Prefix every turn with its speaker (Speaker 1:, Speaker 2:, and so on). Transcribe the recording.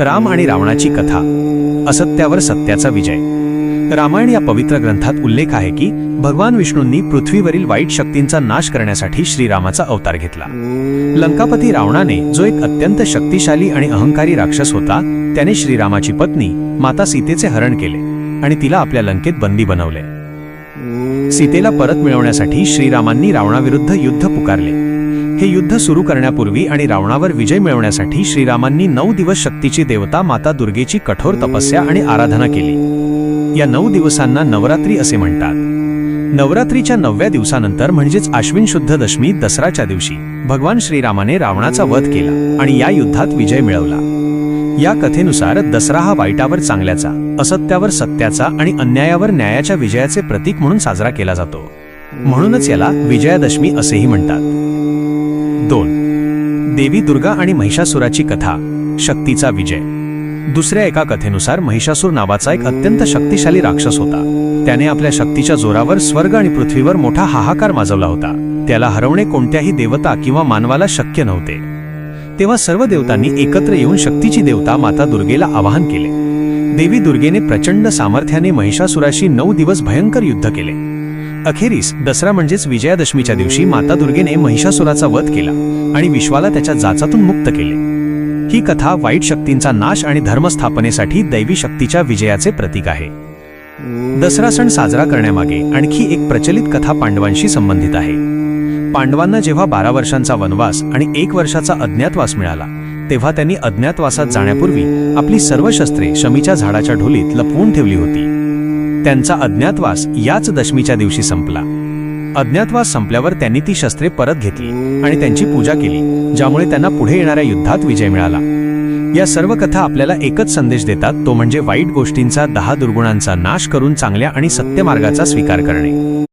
Speaker 1: राम आणि रावणाची कथा असत्यावर सत्याचा विजय. रामायण या पवित्र ग्रंथात उल्लेख आहे की भगवान विष्णूंनी पृथ्वीवरील वाईट शक्तींचा नाश करण्यासाठी श्रीरामाचा अवतार घेतला. लंकापती रावणाने जो एक अत्यंत शक्तिशाली आणि अहंकारी राक्षस होता त्याने श्रीरामाची पत्नी माता सीतेचे हरण केले आणि तिला आपल्या लंकेत बंदी बनवले. सीतेला परत मिळवण्यासाठी श्रीरामांनी रावणाविरुद्ध युद्ध पुकारले. हे युद्ध सुरू करण्यापूर्वी आणि रावणावर विजय मिळवण्यासाठी श्रीरामांनी नऊ दिवस शक्तीची देवता माता दुर्गेची कठोर तपस्या आणि आराधना केली. या नऊ दिवसांना नवरात्री असे म्हणतात. नवरात्रीच्या नवव्या दिवसानंतर म्हणजेच आश्विन शुद्ध दशमी दसराच्या दिवशी भगवान श्रीरामाने रावणाचा वध केला आणि या युद्धात विजय मिळवला. या कथेनुसार दसरा हा वाईटावर चांगल्याचा असत्यावर सत्याचा आणि अन्यायावर न्यायाच्या विजयाचे प्रतीक म्हणून साजरा केला जातो. म्हणूनच याला विजयादशमी असेही म्हणतात. दोन. देवी दुर्गा आणि महिषासुराची कथा शक्तीचा विजय. दुसऱ्या एका कथेनुसार महिषासूर नावाचा एक अत्यंत शक्तिशाली राक्षस होता. त्याने आपल्या शक्तीच्या जोरावर स्वर्ग आणि पृथ्वीवर मोठा हाहाकार माजवला होता. त्याला हरवणे कोणत्याही देवता किंवा मानवाला शक्य नव्हते. तेव्हा सर्व देवतांनी एकत्र येऊन शक्तीची देवता माता दुर्गेला आवाहन केले. देवी दुर्गेने प्रचंड सामर्थ्याने महिषासुराशी नऊ दिवस भयंकर युद्ध केले. अखेरीस दसरा म्हणजेच विजयादशमीच्या दिवशी माता दुर्गेने महिषासुराचा वध केला आणि विश्वाला त्याच्या जाचातून मुक्त केले. ही कथा वाईट शक्तींचा नाश आणि धर्मस्थापनेसाठी दैवी शक्तीच्या विजयाचे प्रतीक आहे. दसरा सण साजरा करण्यामागे आणखी एक प्रचलित कथा पांडवांशी संबंधित आहे. पांडवांना जेव्हा बारा वर्षांचा वनवास आणि एक वर्षाचा अज्ञातवास मिळाला तेव्हा त्यांनी अज्ञातवासात जाण्यापूर्वी आपली सर्व शस्त्रे शमीच्या झाडाच्या ढोलीत लपवून ठेवली होती. त्यांचा अज्ञातवास याच दशमीच्या दिवशी संपला. अज्ञातवास संपल्यावर त्यांनी ती शस्त्रे परत घेतली आणि त्यांची पूजा केली ज्यामुळे त्यांना पुढे येणाऱ्या युद्धात विजय मिळाला. या सर्व कथा आपल्याला एकच संदेश देतात तो म्हणजे वाईट गोष्टींचा दहा दुर्गुणांचा नाश करून चांगल्या आणि सत्यमार्गाचा स्वीकार करणे.